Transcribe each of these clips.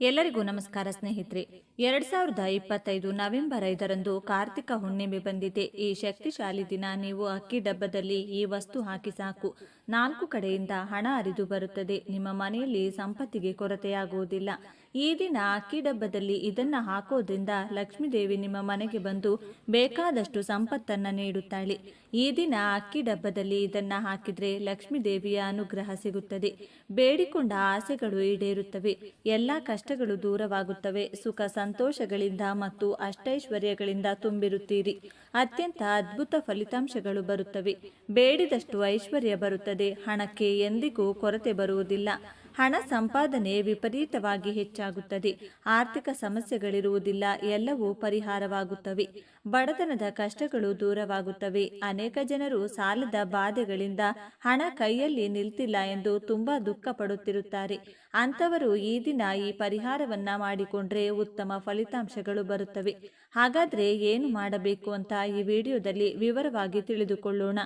ಎಲ್ಲರಿಗೂ ನಮಸ್ಕಾರ ಸ್ನೇಹಿತರೆ. ಎರಡ್ ಸಾವಿರದ ಇಪ್ಪತ್ತೈದು ನವೆಂಬರ್ ಐದರಂದು ಕಾರ್ತಿಕ ಹುಣ್ಣಿಮೆ ಬಂದಿದೆ. ಈ ಶಕ್ತಿಶಾಲಿ ದಿನ ನೀವು ಅಕ್ಕಿ ಡಬ್ಬದಲ್ಲಿ ಈ ವಸ್ತು ಹಾಕಿ ಸಾಕು. ನಾಲ್ಕು ಕಡೆಯಿಂದ ಹಣ ಹರಿದು ಬರುತ್ತದೆ. ನಿಮ್ಮ ಮನೆಯಲ್ಲಿ ಸಂಪತ್ತಿಗೆ ಕೊರತೆಯಾಗುವುದಿಲ್ಲ. ಈ ದಿನ ಅಕ್ಕಿ ಡಬ್ಬದಲ್ಲಿ ಇದನ್ನ ಹಾಕೋದ್ರಿಂದ ಲಕ್ಷ್ಮೀದೇವಿ ನಿಮ್ಮ ಮನೆಗೆ ಬಂದು ಬೇಕಾದಷ್ಟು ಸಂಪತ್ತನ್ನ ನೀಡುತ್ತಾಳೆ. ಈ ದಿನ ಅಕ್ಕಿ ಡಬ್ಬದಲ್ಲಿ ಇದನ್ನ ಹಾಕಿದ್ರೆ ಲಕ್ಷ್ಮೀದೇವಿಯ ಅನುಗ್ರಹ ಸಿಗುತ್ತದೆ. ಬೇಡಿಕೊಂಡ ಆಸೆಗಳು ಈಡೇರುತ್ತವೆ. ಎಲ್ಲ ಕಷ್ಟಗಳು ದೂರವಾಗುತ್ತವೆ. ಸುಖ ಸಂತೋಷಗಳಿಂದ ಮತ್ತು ಅಷ್ಟೈಶ್ವರ್ಯಗಳಿಂದ ತುಂಬಿರುತ್ತೀರಿ. ಅತ್ಯಂತ ಅದ್ಭುತ ಫಲಿತಾಂಶಗಳು ಬರುತ್ತವೆ. ಬೇಡಿದಷ್ಟು ಐಶ್ವರ್ಯ ಬರುತ್ತದೆ. ಹಣಕ್ಕೆ ಎಂದಿಗೂ ಕೊರತೆ ಬರುವುದಿಲ್ಲ. ಹಣ ಸಂಪಾದನೆ ವಿಪರೀತವಾಗಿ ಹೆಚ್ಚಾಗುತ್ತದೆ. ಆರ್ಥಿಕ ಸಮಸ್ಯೆಗಳಿರುವುದಿಲ್ಲ. ಎಲ್ಲವೂ ಪರಿಹಾರವಾಗುತ್ತವೆ. ಬಡತನದ ಕಷ್ಟಗಳು ದೂರವಾಗುತ್ತವೆ. ಅನೇಕ ಜನರು ಸಾಲದ ಬಾಧೆಗಳಿಂದ ಹಣ ಕೈಯಲ್ಲಿ ನಿಲ್ತಿಲ್ಲ ಎಂದು ತುಂಬಾ ದುಃಖ ಪಡುತ್ತಿರುತ್ತಾರೆ ಅಂಥವರು ಈ ದಿನ ಈ ಪರಿಹಾರವನ್ನ ಮಾಡಿಕೊಂಡ್ರೆ ಉತ್ತಮ ಫಲಿತಾಂಶಗಳು ಬರುತ್ತವೆ. ಹಾಗಾದ್ರೆ ಏನು ಮಾಡಬೇಕು ಅಂತ ಈ ವಿಡಿಯೋದಲ್ಲಿ ವಿವರವಾಗಿ ತಿಳಿದುಕೊಳ್ಳೋಣ.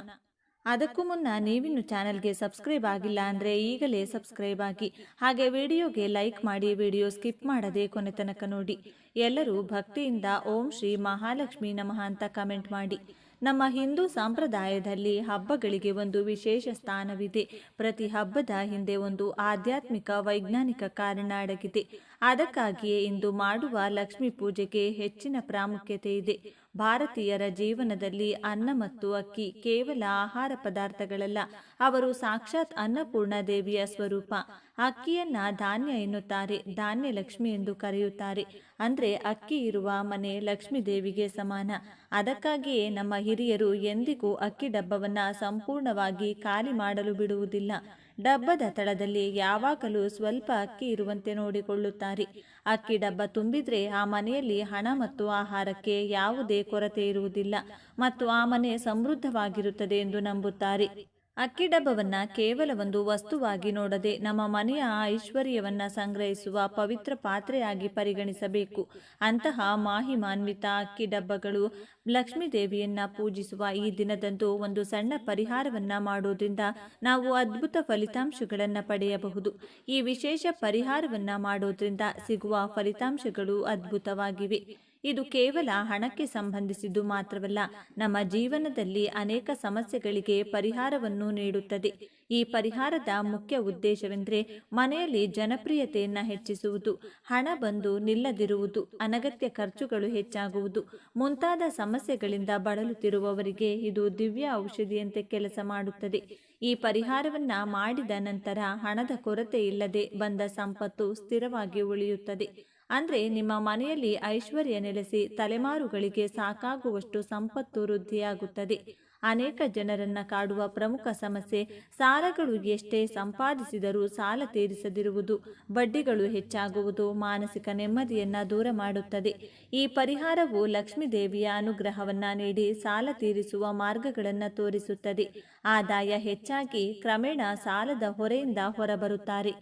ಅದಕ್ಕೂ ಮುನ್ನ ನೀವಿನ್ನು ಚಾನೆಲ್ಗೆ ಸಬ್ಸ್ಕ್ರೈಬ್ ಆಗಿಲ್ಲ ಅಂದರೆ ಈಗಲೇ ಸಬ್ಸ್ಕ್ರೈಬ್ ಆಗಿ. ಹಾಗೆ ವಿಡಿಯೋಗೆ ಲೈಕ್ ಮಾಡಿ ವಿಡಿಯೋ ಸ್ಕಿಪ್ ಮಾಡದೆ ಕೊನೆ ತನಕ ನೋಡಿ. ಎಲ್ಲರೂ ಭಕ್ತಿಯಿಂದ ಓಂ ಶ್ರೀ ಮಹಾಲಕ್ಷ್ಮಿ ನಮಃ ಅಂತ ಕಮೆಂಟ್ ಮಾಡಿ. ನಮ್ಮ ಹಿಂದೂ ಸಂಪ್ರದಾಯದಲ್ಲಿ ಹಬ್ಬಗಳಿಗೆ ಒಂದು ವಿಶೇಷ ಸ್ಥಾನವಿದೆ. ಪ್ರತಿ ಹಬ್ಬದ ಹಿಂದೆ ಒಂದು ಆಧ್ಯಾತ್ಮಿಕ ವೈಜ್ಞಾನಿಕ ಕಾರಣ ಅಡಗಿದೆ. ಅದಕ್ಕಾಗಿಯೇ ಇಂದು ಮಾಡುವ ಲಕ್ಷ್ಮೀ ಪೂಜೆಗೆ ಹೆಚ್ಚಿನ ಪ್ರಾಮುಖ್ಯತೆ ಇದೆ. ಭಾರತೀಯರ ಜೀವನದಲ್ಲಿ ಅನ್ನ ಮತ್ತು ಅಕ್ಕಿ ಕೇವಲ ಆಹಾರ ಪದಾರ್ಥಗಳಲ್ಲ, ಅವರು ಸಾಕ್ಷಾತ್ ಅನ್ನಪೂರ್ಣ ದೇವಿಯ ಸ್ವರೂಪ. ಅಕ್ಕಿಯನ್ನ ಧಾನ್ಯ ಎನ್ನುತ್ತಾರೆ, ಧಾನ್ಯ ಲಕ್ಷ್ಮಿ ಎಂದು ಕರೆಯುತ್ತಾರೆ. ಅಂದ್ರೆ ಅಕ್ಕಿ ಇರುವ ಮನೆ ಲಕ್ಷ್ಮೀ ದೇವಿಗೆ ಸಮಾನ. ಅದಕ್ಕಾಗಿಯೇ ನಮ್ಮ ಹಿರಿಯರು ಎಂದಿಗೂ ಅಕ್ಕಿ ಡಬ್ಬವನ್ನ ಸಂಪೂರ್ಣವಾಗಿ ಖಾಲಿ ಮಾಡಲು ಬಿಡುವುದಿಲ್ಲ. ಡಬ್ಬದ ತಳದಲ್ಲಿ ಯಾವಾಗಲೂ ಸ್ವಲ್ಪ ಅಕ್ಕಿ ಇರುವಂತೆ ನೋಡಿಕೊಳ್ಳುತ್ತಾರೆ. ಅಕ್ಕಿ ಡಬ್ಬ ತುಂಬಿದ್ರೆ ಆ ಮನೆಯಲ್ಲಿ ಹಣ ಮತ್ತು ಆಹಾರಕ್ಕೆ ಯಾವುದೇ ಕೊರತೆ ಇರುವುದಿಲ್ಲ ಮತ್ತು ಆ ಮನೆ ಸಮೃದ್ಧವಾಗಿರುತ್ತದೆ ಎಂದು ನಂಬುತ್ತಾರೆ. ಅಕ್ಕಿ ಡಬ್ಬವನ್ನು ಕೇವಲ ಒಂದು ವಸ್ತುವಾಗಿ ನೋಡದೆ ನಮ್ಮ ಮನೆಯ ಐಶ್ವರ್ಯವನ್ನು ಸಂಗ್ರಹಿಸುವ ಪವಿತ್ರ ಪಾತ್ರೆಯಾಗಿ ಪರಿಗಣಿಸಬೇಕು. ಅಂತಹ ಮಾಹಿಮಾನ್ವಿತ ಅಕ್ಕಿ ಡಬ್ಬಗಳು ಲಕ್ಷ್ಮೀ ದೇವಿಯನ್ನ ಪೂಜಿಸುವ ಈ ದಿನದಂದು ಒಂದು ಸಣ್ಣ ಪರಿಹಾರವನ್ನು ಮಾಡೋದ್ರಿಂದ ನಾವು ಅದ್ಭುತ ಫಲಿತಾಂಶಗಳನ್ನು ಪಡೆಯಬಹುದು. ಈ ವಿಶೇಷ ಪರಿಹಾರವನ್ನು ಮಾಡೋದ್ರಿಂದ ಸಿಗುವ ಫಲಿತಾಂಶಗಳು ಅದ್ಭುತವಾಗಿವೆ. ಇದು ಕೇವಲ ಹಣಕ್ಕೆ ಸಂಬಂಧಿಸಿದ್ದು ಮಾತ್ರವಲ್ಲ, ನಮ್ಮ ಜೀವನದಲ್ಲಿ ಅನೇಕ ಸಮಸ್ಯೆಗಳಿಗೆ ಪರಿಹಾರವನ್ನು ನೀಡುತ್ತದೆ. ಈ ಪರಿಹಾರದ ಮುಖ್ಯ ಉದ್ದೇಶವೆಂದರೆ ಮನೆಯಲ್ಲಿ ಜನಪ್ರಿಯತೆಯನ್ನು ಹೆಚ್ಚಿಸುವುದು, ಹಣ ಬಂದು ನಿಲ್ಲದಿರುವುದು, ಅನಗತ್ಯ ಖರ್ಚುಗಳು ಹೆಚ್ಚಾಗುವುದು, ಮುಂತಾದ ಸಮಸ್ಯೆಗಳಿಂದ ಬಳಲುತ್ತಿರುವವರಿಗೆ ಇದು ದಿವ್ಯ ಔಷಧಿಯಂತೆ ಕೆಲಸ ಮಾಡುತ್ತದೆ. ಈ ಪರಿಹಾರವನ್ನ ಮಾಡಿದ ನಂತರ ಹಣದ ಕೊರತೆ ಇಲ್ಲದೆ ಬಂದ ಸಂಪತ್ತು ಸ್ಥಿರವಾಗಿ ಉಳಿಯುತ್ತದೆ. ಅಂದ್ರೆ ನಿಮ್ಮ ಮನೆಯಲ್ಲಿ ಐಶ್ವರ್ಯ ನೆಲೆಸಿ ತಲೆಮಾರುಗಳಿಗೆ ಸಾಕಾಗುವಷ್ಟು ಸಂಪತ್ತು ವೃದ್ಧಿಯಾಗುತ್ತದೆ. ಅನೇಕ ಜನರನ್ನ ಕಾಡುವ ಪ್ರಮುಖ ಸಮಸ್ಯೆ ಸಾಲಗಳು ಎಷ್ಟೇ ಸಂಪಾದಿಸಿದರೂ ಸಾಲ ತೀರಿಸದಿರುವುದು. ಬಡ್ಡಿಗಳು ಹೆಚ್ಚಾಗುವುದು, ಮಾನಸಿಕ ನೆಮ್ಮದಿಯನ್ನ ದೂರ ಮಾಡುತ್ತದೆ. ಈ ಪರಿಹಾರವು ಲಕ್ಷ್ಮೀ ದೇವಿಯ ಅನುಗ್ರಹವನ್ನ ನೀಡಿ ಸಾಲ ತೀರಿಸುವ ಮಾರ್ಗಗಳನ್ನು ತೋರಿಸುತ್ತದೆ. ಆದಾಯ ಹೆಚ್ಚಾಗಿ ಕ್ರಮೇಣ ಸಾಲದ ಹೊರೆಯಿಂದ ಹೊರಬರುತ್ತಾರೆ.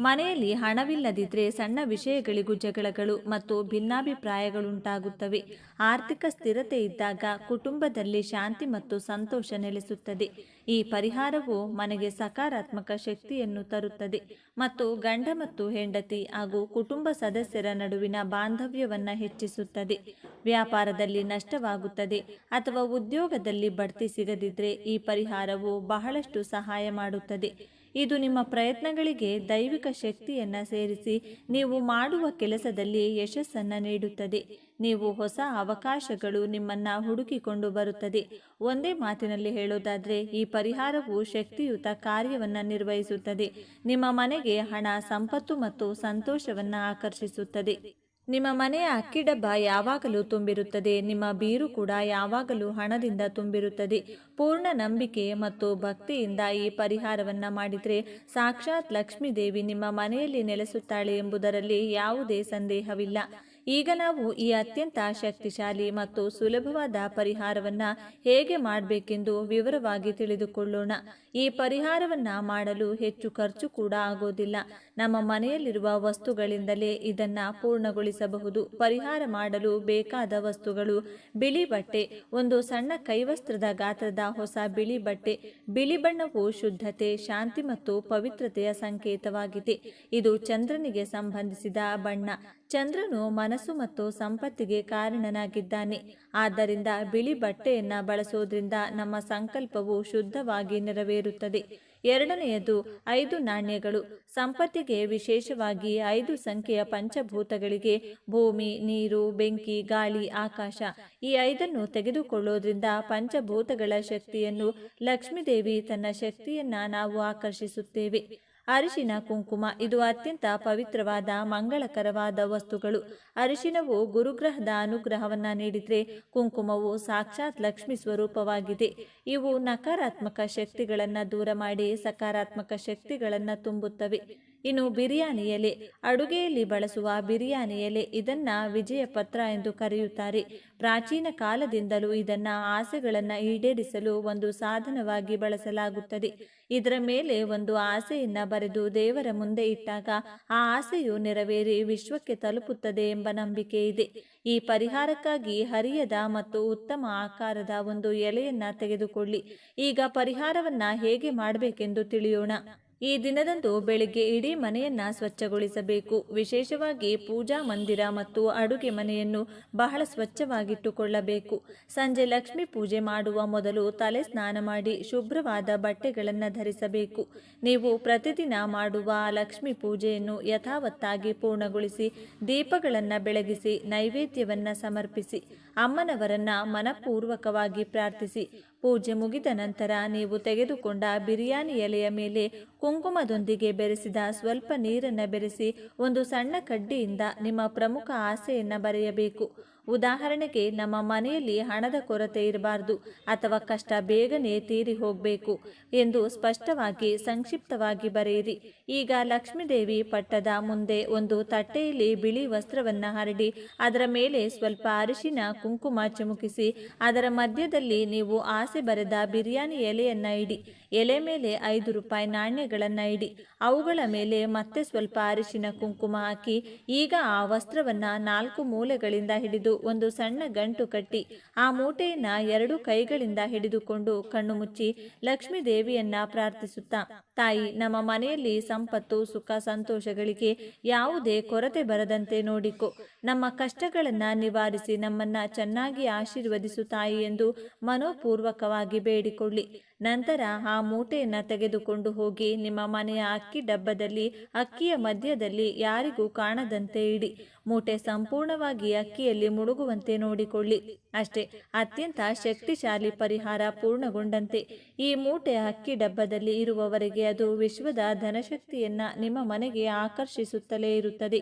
ಮನೆಯಲ್ಲಿ ಹಣವಿಲ್ಲದಿದ್ರೆ ಸಣ್ಣ ವಿಷಯಗಳಿಗೂ ಜಗಳಗಳು ಮತ್ತು ಭಿನ್ನಾಭಿಪ್ರಾಯಗಳುಂಟಾಗುತ್ತವೆ. ಆರ್ಥಿಕ ಸ್ಥಿರತೆ ಇದ್ದಾಗ ಕುಟುಂಬದಲ್ಲಿ ಶಾಂತಿ ಮತ್ತು ಸಂತೋಷ ನೆಲೆಸುತ್ತದೆ. ಈ ಪರಿಹಾರವು ಮನೆಗೆ ಸಕಾರಾತ್ಮಕ ಶಕ್ತಿಯನ್ನು ತರುತ್ತದೆ ಮತ್ತು ಗಂಡ ಮತ್ತು ಹೆಂಡತಿ ಹಾಗೂ ಕುಟುಂಬ ಸದಸ್ಯರ ನಡುವಿನ ಬಾಂಧವ್ಯವನ್ನು ಹೆಚ್ಚಿಸುತ್ತದೆ. ವ್ಯಾಪಾರದಲ್ಲಿ ನಷ್ಟವಾಗುತ್ತದೆ ಅಥವಾ ಉದ್ಯೋಗದಲ್ಲಿ ಬಡ್ತಿ ಸಿಗದಿದ್ದರೆ ಈ ಪರಿಹಾರವು ಬಹಳಷ್ಟು ಸಹಾಯ ಮಾಡುತ್ತದೆ. ಇದು ನಿಮ್ಮ ಪ್ರಯತ್ನಗಳಿಗೆ ದೈವಿಕ ಶಕ್ತಿಯನ್ನು ಸೇರಿಸಿ ನೀವು ಮಾಡುವ ಕೆಲಸದಲ್ಲಿ ಯಶಸ್ಸನ್ನು ನೀಡುತ್ತದೆ. ನೀವು ಹೊಸ ಅವಕಾಶಗಳು ನಿಮ್ಮನ್ನ ಹುಡುಕಿಕೊಂಡು ಬರುತ್ತದೆ. ಒಂದೇ ಮಾತಿನಲ್ಲಿ ಹೇಳೋದಾದರೆ, ಈ ಪರಿಹಾರವು ಶಕ್ತಿಯುತ ಕಾರ್ಯವನ್ನ ನಿರ್ವಹಿಸುತ್ತದೆ. ನಿಮ್ಮ ಮನೆಗೆ ಹಣ, ಸಂಪತ್ತು ಮತ್ತು ಸಂತೋಷವನ್ನ ಆಕರ್ಷಿಸುತ್ತದೆ. ನಿಮ್ಮ ಮನೆಯ ಅಕ್ಕಿ ಡಬ್ಬ ಯಾವಾಗಲೂ ತುಂಬಿರುತ್ತದೆ, ನಿಮ್ಮ ಬೀರು ಕೂಡ ಯಾವಾಗಲೂ ಹಣದಿಂದ ತುಂಬಿರುತ್ತದೆ. ಪೂರ್ಣ ನಂಬಿಕೆ ಮತ್ತು ಭಕ್ತಿಯಿಂದ ಈ ಪರಿಹಾರವನ್ನ ಮಾಡಿದರೆ ಸಾಕ್ಷಾತ್ ಲಕ್ಷ್ಮೀದೇವಿ ನಿಮ್ಮ ಮನೆಯಲ್ಲಿ ನೆಲೆಸುತ್ತಾಳೆ ಎಂಬುದರಲ್ಲಿ ಯಾವುದೇ ಸಂದೇಹವಿಲ್ಲ. ಈಗ ನಾವು ಈ ಅತ್ಯಂತ ಶಕ್ತಿಶಾಲಿ ಮತ್ತು ಸುಲಭವಾದ ಪರಿಹಾರವನ್ನ ಹೇಗೆ ಮಾಡಬೇಕೆಂದು ವಿವರವಾಗಿ ತಿಳಿದುಕೊಳ್ಳೋಣ. ಈ ಪರಿಹಾರವನ್ನ ಮಾಡಲು ಹೆಚ್ಚು ಖರ್ಚು ಕೂಡ ಆಗೋದಿಲ್ಲ. ನಮ್ಮ ಮನೆಯಲ್ಲಿರುವ ವಸ್ತುಗಳಿಂದಲೇ ಇದನ್ನು ಪೂರ್ಣಗೊಳಿಸಬಹುದು. ಪರಿಹಾರ ಮಾಡಲು ಬೇಕಾದ ವಸ್ತುಗಳು ಬಿಳಿ ಬಟ್ಟೆ, ಒಂದು ಸಣ್ಣ ಕೈವಸ್ತ್ರದ ಗಾತ್ರದ ಹೊಸ ಬಿಳಿ ಬಟ್ಟೆ, ಬಿಳಿ ಬಣ್ಣವು ಶುದ್ಧತೆ, ಶಾಂತಿ ಮತ್ತು ಪವಿತ್ರತೆಯ ಸಂಕೇತವಾಗಿದೆ. ಇದು ಚಂದ್ರನಿಗೆ ಸಂಬಂಧಿಸಿದ ಬಣ್ಣ. ಚಂದ್ರನು ಮನಸ್ಸು ಮತ್ತು ಸಂಪತ್ತಿಗೆ ಕಾರಣನಾಗಿದ್ದಾನೆ. ಆದ್ದರಿಂದ ಬಿಳಿ ಬಟ್ಟೆಯನ್ನು ಬಳಸೋದ್ರಿಂದ ನಮ್ಮ ಸಂಕಲ್ಪವು ಶುದ್ಧವಾಗಿ ನೆರವೇರುತ್ತದೆ. ಎರಡನೆಯದು ಐದು ನಾಣ್ಯಗಳು. ಸಂಪತ್ತಿಗೆ ವಿಶೇಷವಾಗಿ ಐದು ಸಂಖ್ಯೆಯ ಪಂಚಭೂತಗಳಿಗೆ ಭೂಮಿ, ನೀರು, ಬೆಂಕಿ, ಗಾಳಿ, ಆಕಾಶ ಈ ಐದನ್ನು ತೆಗೆದುಕೊಳ್ಳೋದ್ರಿಂದ ಪಂಚಭೂತಗಳ ಶಕ್ತಿಯನ್ನು ಲಕ್ಷ್ಮೀದೇವಿ ತನ್ನ ಶಕ್ತಿಯನ್ನ ನಾವು ಆಕರ್ಷಿಸುತ್ತೇವೆ. ಅರಿಶಿನ ಕುಂಕುಮ ಇದು ಅತ್ಯಂತ ಪವಿತ್ರವಾದ, ಮಂಗಳಕರವಾದ ವಸ್ತುಗಳು. ಅರಿಶಿನವು ಗುರುಗ್ರಹದ ಅನುಗ್ರಹವನ್ನ ನೀಡಿದ್ರೆ ಕುಂಕುಮವು ಸಾಕ್ಷಾತ್ ಲಕ್ಷ್ಮಿ ಸ್ವರೂಪವಾಗಿದೆ. ಇವು ನಕಾರಾತ್ಮಕ ಶಕ್ತಿಗಳನ್ನು ದೂರ ಮಾಡಿ ಸಕಾರಾತ್ಮಕ ಶಕ್ತಿಗಳನ್ನು ತುಂಬುತ್ತವೆ. ಇನ್ನು ಬಿರಿಯಾನಿ ಎಲೆ ಅಡುಗೆಯಲ್ಲಿ ಬಳಸುವ ಬಿರಿಯಾನಿ ಎಲೆ ಇದನ್ನ ವಿಜಯ ಪತ್ರ ಎಂದು ಕರೆಯುತ್ತಾರೆ. ಪ್ರಾಚೀನ ಕಾಲದಿಂದಲೂ ಇದನ್ನ ಆಸೆಗಳನ್ನು ಈಡೇರಿಸಲು ಒಂದು ಸಾಧನವಾಗಿ ಬಳಸಲಾಗುತ್ತದೆ. ಇದರ ಮೇಲೆ ಒಂದು ಆಸೆಯನ್ನ ಬರೆದು ದೇವರ ಮುಂದೆ ಇಟ್ಟಾಗ ಆ ಆಸೆಯು ನೆರವೇರಿ ವಿಶ್ವಕ್ಕೆ ತಲುಪುತ್ತದೆ ಎಂಬ ನಂಬಿಕೆ ಇದೆ. ಈ ಪರಿಹಾರಕ್ಕಾಗಿ ಹರಿಯದ ಮತ್ತು ಉತ್ತಮ ಆಕಾರದ ಒಂದು ಎಲೆಯನ್ನ ತೆಗೆದುಕೊಳ್ಳಿ. ಈಗ ಪರಿಹಾರವನ್ನ ಹೇಗೆ ಮಾಡಬೇಕೆಂದು ತಿಳಿಯೋಣ. ಈ ದಿನದಂದು ಬೆಳಿಗ್ಗೆ ಇಡೀ ಮನೆಯನ್ನ ಸ್ವಚ್ಛಗೊಳಿಸಬೇಕು. ವಿಶೇಷವಾಗಿ ಪೂಜಾ ಮಂದಿರ ಮತ್ತು ಅಡುಗೆ ಮನೆಯನ್ನು ಬಹಳ ಸ್ವಚ್ಛವಾಗಿಟ್ಟುಕೊಳ್ಳಬೇಕು. ಸಂಜೆ ಲಕ್ಷ್ಮಿ ಪೂಜೆ ಮಾಡುವ ಮೊದಲು ತಲೆ ಸ್ನಾನ ಮಾಡಿ ಶುಭ್ರವಾದ ಬಟ್ಟೆಗಳನ್ನು ಧರಿಸಬೇಕು. ನೀವು ಪ್ರತಿದಿನ ಮಾಡುವ ಲಕ್ಷ್ಮಿ ಪೂಜೆಯನ್ನು ಯಥಾವತ್ತಾಗಿ ಪೂರ್ಣಗೊಳಿಸಿ ದೀಪಗಳನ್ನು ಬೆಳಗಿಸಿ ನೈವೇದ್ಯವನ್ನು ಸಮರ್ಪಿಸಿ ಅಮ್ಮನವರನ್ನ ಮನಪೂರ್ವಕವಾಗಿ ಪ್ರಾರ್ಥಿಸಿ. ಪೂಜೆ ಮುಗಿದ ನಂತರ ನೀವು ತೆಗೆದುಕೊಂಡ ಬಿರಿಯಾನಿ ಎಲೆಯ ಮೇಲೆ ಕುಂಕುಮದೊಂದಿಗೆ ಬೆರೆಸಿದ ಸ್ವಲ್ಪ ನೀರನ್ನು ಬೆರೆಸಿ ಒಂದು ಸಣ್ಣ ಕಡ್ಡಿಯಿಂದ ನಿಮ್ಮ ಪ್ರಮುಖ ಆಸೆಯನ್ನು ಬರೆಯಬೇಕು. ಉದಾಹರಣೆಗೆ, ನಮ್ಮ ಮನೆಯಲ್ಲಿ ಹಣದ ಕೊರತೆ ಇರಬಾರ್ದು ಅಥವಾ ಕಷ್ಟ ಬೇಗನೆ ತೀರಿ ಹೋಗಬೇಕು ಎಂದು ಸ್ಪಷ್ಟವಾಗಿ ಸಂಕ್ಷಿಪ್ತವಾಗಿ ಬರೆಯಿರಿ. ಈಗ ಲಕ್ಷ್ಮೀದೇವಿ ಪಟ್ಟದ ಮುಂದೆ ಒಂದು ತಟ್ಟೆಯಲ್ಲಿ ಬಿಳಿ ವಸ್ತ್ರವನ್ನು ಹರಡಿ, ಅದರ ಮೇಲೆ ಸ್ವಲ್ಪ ಅರಿಶಿನ ಕುಂಕುಮ ಚಿಮುಕಿಸಿ, ಅದರ ಮಧ್ಯದಲ್ಲಿ ನೀವು ಆಸೆ ಬರೆದ ಬಿರಿಯಾನಿ ಎಲೆಯನ್ನ ಇಡಿ. ಎಲೆ ಮೇಲೆ ಐದು ರೂಪಾಯಿ ನಾಣ್ಯಗಳನ್ನು ಇಡಿ. ಅವುಗಳ ಮೇಲೆ ಮತ್ತೆ ಸ್ವಲ್ಪ ಅರಿಶಿನ ಕುಂಕುಮ ಹಾಕಿ, ಈಗ ಆ ವಸ್ತ್ರವನ್ನ ನಾಲ್ಕು ಮೂಲೆಗಳಿಂದ ಹಿಡಿದು ಒಂದು ಸಣ್ಣ ಗಂಟು ಕಟ್ಟಿ, ಆ ಮೂಟೆಯನ್ನು ಎರಡು ಕೈಗಳಿಂದ ಹಿಡಿದುಕೊಂಡು ಕಣ್ಣು ಮುಚ್ಚಿ ಲಕ್ಷ್ಮೀ ದೇವಿಯನ್ನ ಪ್ರಾರ್ಥಿಸುತ್ತಾ. ತಾಯಿ, ನಮ್ಮ ಮನೆಯಲ್ಲಿ ಸಂಪತ್ತು, ಸುಖ, ಸಂತೋಷಗಳಿಗೆ ಯಾವುದೇ ಕೊರತೆ ಬರದಂತೆ ನೋಡಿಕೊ. ನಮ್ಮ ಕಷ್ಟಗಳನ್ನ ನಿವಾರಿಸಿ ನಮ್ಮನ್ನ ಚೆನ್ನಾಗಿ ಆಶೀರ್ವದಿಸು ತಾಯಿ ಎಂದು ಮನೋಪೂರ್ವಕವಾಗಿ ಬೇಡಿಕೊಳ್ಳಿ. ನಂತರ ಆ ಮೂಟೆಯನ್ನು ತೆಗೆದುಕೊಂಡು ಹೋಗಿ ನಿಮ್ಮ ಮನೆಯ ಅಕ್ಕಿ ಡಬ್ಬದಲ್ಲಿ, ಅಕ್ಕಿಯ ಮಧ್ಯದಲ್ಲಿ ಯಾರಿಗೂ ಕಾಣದಂತೆ ಇಡಿ. ಮೂಟೆ ಸಂಪೂರ್ಣವಾಗಿ ಅಕ್ಕಿಯಲ್ಲಿ ಮುಳುಗುವಂತೆ ನೋಡಿಕೊಳ್ಳಿ. ಅಷ್ಟೇ, ಅತ್ಯಂತ ಶಕ್ತಿಶಾಲಿ ಪರಿಹಾರ ಪೂರ್ಣಗೊಂಡಂತೆ. ಈ ಮೂಟೆ ಅಕ್ಕಿ ಡಬ್ಬದಲ್ಲಿ ಇರುವವರೆಗೆ ಅದು ವಿಶ್ವದ ಧನಶಕ್ತಿಯನ್ನ ನಿಮ್ಮ ಮನೆಗೆ ಆಕರ್ಷಿಸುತ್ತಲೇ ಇರುತ್ತದೆ.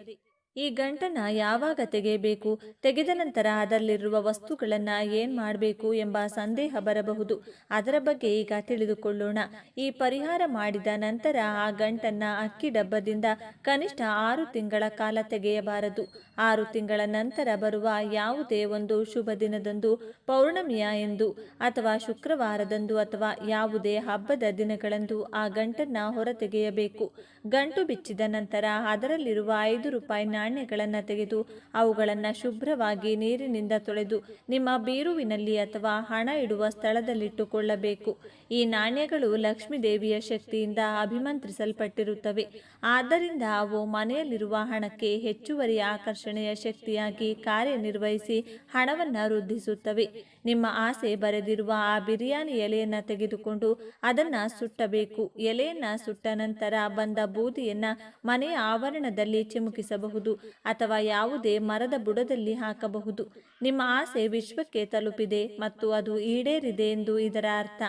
ಈ ಗಂಟನ್ನ ಯಾವಾಗ ತೆಗೆಯಬೇಕು? ತೆಗೆದ ನಂತರ ಅದರಲ್ಲಿರುವ ವಸ್ತುಗಳನ್ನು ಏನು ಮಾಡಬೇಕು ಎಂಬ ಸಂದೇಹ ಬರಬಹುದು. ಅದರ ಬಗ್ಗೆ ಈಗ ತಿಳಿದುಕೊಳ್ಳೋಣ. ಈ ಪರಿಹಾರ ಮಾಡಿದ ನಂತರ ಆ ಗಂಟನ್ನ ಅಕ್ಕಿ ಡಬ್ಬದಿಂದ ಕನಿಷ್ಠ ಆರು ತಿಂಗಳ ಕಾಲ ತೆಗೆಯಬಾರದು. ಆರು ತಿಂಗಳ ನಂತರ ಬರುವ ಯಾವುದೇ ಒಂದು ಶುಭ ದಿನದಂದು ಪೌರ್ಣಮಿಯ ಎಂದು ಅಥವಾ ಶುಕ್ರವಾರದಂದು ಅಥವಾ ಯಾವುದೇ ಹಬ್ಬದ ದಿನಗಳಂದು ಆ ಗಂಟನ್ನ ಹೊರತೆಗೆಯಬೇಕು. ಗಂಟು ಬಿಚ್ಚಿದ ನಂತರ ಅದರಲ್ಲಿರುವ ಐದು ರೂಪಾಯಿ ನಾಣ್ಯಗಳನ್ನು ತೆಗೆದು ಅವುಗಳನ್ನು ಶುಭ್ರವಾಗಿ ನೀರಿನಿಂದ ತೊಳೆದು ನಿಮ್ಮ ಬೀರುವಿನಲ್ಲಿ ಅಥವಾ ಹಣ ಇಡುವ ಸ್ಥಳದಲ್ಲಿಟ್ಟುಕೊಳ್ಳಬೇಕು. ಈ ನಾಣ್ಯಗಳು ಲಕ್ಷ್ಮೀ ದೇವಿಯ ಶಕ್ತಿಯಿಂದ ಅಭಿಮಂತ್ರಿಸಲ್ಪಟ್ಟಿರುತ್ತವೆ. ಆದ್ದರಿಂದ ಅವು ಮನೆಯಲ್ಲಿರುವ ಹಣಕ್ಕೆ ಹೆಚ್ಚುವರಿ ಆಕರ್ಷಣೆಯ ಶಕ್ತಿಯಾಗಿ ಕಾರ್ಯನಿರ್ವಹಿಸಿ ಹಣವನ್ನು ವೃದ್ಧಿಸುತ್ತವೆ. ನಿಮ್ಮ ಆಸೆ ಬರೆದಿರುವ ಆ ಬಿರಿಯಾನಿ ಎಲೆಯನ್ನು ತೆಗೆದುಕೊಂಡು ಅದನ್ನು ಸುಟ್ಟಬೇಕು. ಎಲೆಯನ್ನು ಸುಟ್ಟ ನಂತರ ಬಂದ ಬೂದಿಯನ್ನು ಮನೆಯ ಆವರಣದಲ್ಲಿ ಚಿಮುಕಿಸಬಹುದು ಅಥವಾ ಯಾವುದೇ ಮರದ ಬುಡದಲ್ಲಿ ಹಾಕಬಹುದು. ನಿಮ್ಮ ಆಸೆ ವಿಶ್ವಕ್ಕೆ ತಲುಪಿದೆ ಮತ್ತು ಅದು ಈಡೇರಿದೆ ಎಂದು ಇದರ ಅರ್ಥ.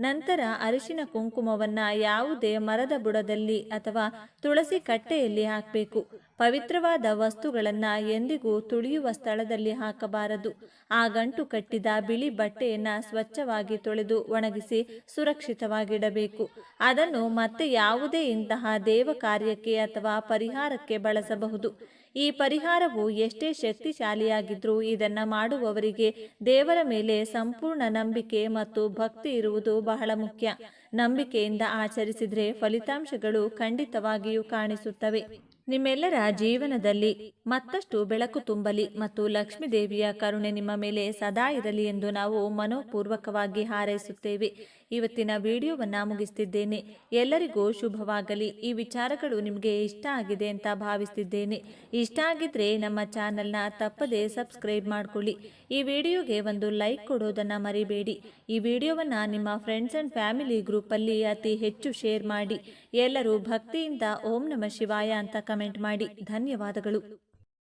ನಂತರ ಅರಿಶಿನ ಕುಂಕುಮವನ್ನ ಯಾವುದೇ ಮರದ ಬುಡದಲ್ಲಿ ಅಥವಾ ತುಳಸಿ ಕಟ್ಟೆಯಲ್ಲಿ ಹಾಕಬೇಕು. ಪವಿತ್ರವಾದ ವಸ್ತುಗಳನ್ನ ಎಂದಿಗೂ ತುಳಿಯುವ ಸ್ಥಳದಲ್ಲಿ ಹಾಕಬಾರದು. ಆ ಗಂಟು ಕಟ್ಟಿದ ಬಿಳಿ ಬಟ್ಟೆಯನ್ನ ಸ್ವಚ್ಛವಾಗಿ ತೊಳೆದು ಒಣಗಿಸಿ ಸುರಕ್ಷಿತವಾಗಿಡಬೇಕು. ಅದನ್ನು ಮತ್ತೆ ಯಾವುದೇ ಇಂತಹ ದೇವ ಕಾರ್ಯಕ್ಕೆ ಅಥವಾ ಪರಿಹಾರಕ್ಕೆ ಬಳಸಬಹುದು. ಈ ಪರಿಹಾರವು ಎಷ್ಟೇ ಶಕ್ತಿಶಾಲಿಯಾಗಿದ್ರೂ ಇದನ್ನು ಮಾಡುವವರಿಗೆ ದೇವರ ಮೇಲೆ ಸಂಪೂರ್ಣ ನಂಬಿಕೆ ಮತ್ತು ಭಕ್ತಿ ಇರುವುದು ಬಹಳ ಮುಖ್ಯ. ನಂಬಿಕೆಯಿಂದ ಆಚರಿಸಿದರೆ ಫಲಿತಾಂಶಗಳು ಖಂಡಿತವಾಗಿಯೂ ಕಾಣಿಸುತ್ತವೆ. ನಿಮ್ಮೆಲ್ಲರ ಜೀವನದಲ್ಲಿ ಮತ್ತಷ್ಟು ಬೆಳಕು ತುಂಬಲಿ ಮತ್ತು ಲಕ್ಷ್ಮೀದೇವಿಯ ಕರುಣೆ ನಿಮ್ಮ ಮೇಲೆ ಸದಾ ಇರಲಿ ಎಂದು ನಾವು ಮನೋಪೂರ್ವಕವಾಗಿ ಹಾರೈಸುತ್ತೇವೆ. ಇವತ್ತಿನ ವಿಡಿಯೋವನ್ನು ಮುಗಿಸ್ತಿದ್ದೇನೆ. ಎಲ್ಲರಿಗೂ ಶುಭವಾಗಲಿ. ಈ ವಿಚಾರಗಳು ನಿಮಗೆ ಇಷ್ಟ ಆಗಿದೆ ಅಂತ ಭಾವಿಸ್ತಿದ್ದೇನೆ. ಇಷ್ಟ ಆಗಿದ್ರೆ ನಮ್ಮ ಚಾನಲ್ನ ತಪ್ಪದೇ ಸಬ್ಸ್ಕ್ರೈಬ್ ಮಾಡ್ಕೊಳ್ಳಿ. ಈ ವಿಡಿಯೋಗೆ ಒಂದು ಲೈಕ್ ಕೊಡೋದನ್ನು ಮರಿಬೇಡಿ. ಈ ವಿಡಿಯೋವನ್ನು ನಿಮ್ಮ ಫ್ರೆಂಡ್ಸ್ ಅಂಡ್ ಫ್ಯಾಮಿಲಿ ಗ್ರೂಪಲ್ಲಿ ಅತಿ ಹೆಚ್ಚು ಶೇರ್ ಮಾಡಿ. ಎಲ್ಲರೂ ಭಕ್ತಿಯಿಂದ ಓಂ ನಮ ಶಿವಾಯ ಅಂತ ಕಮೆಂಟ್ ಮಾಡಿ. ಧನ್ಯವಾದಗಳು.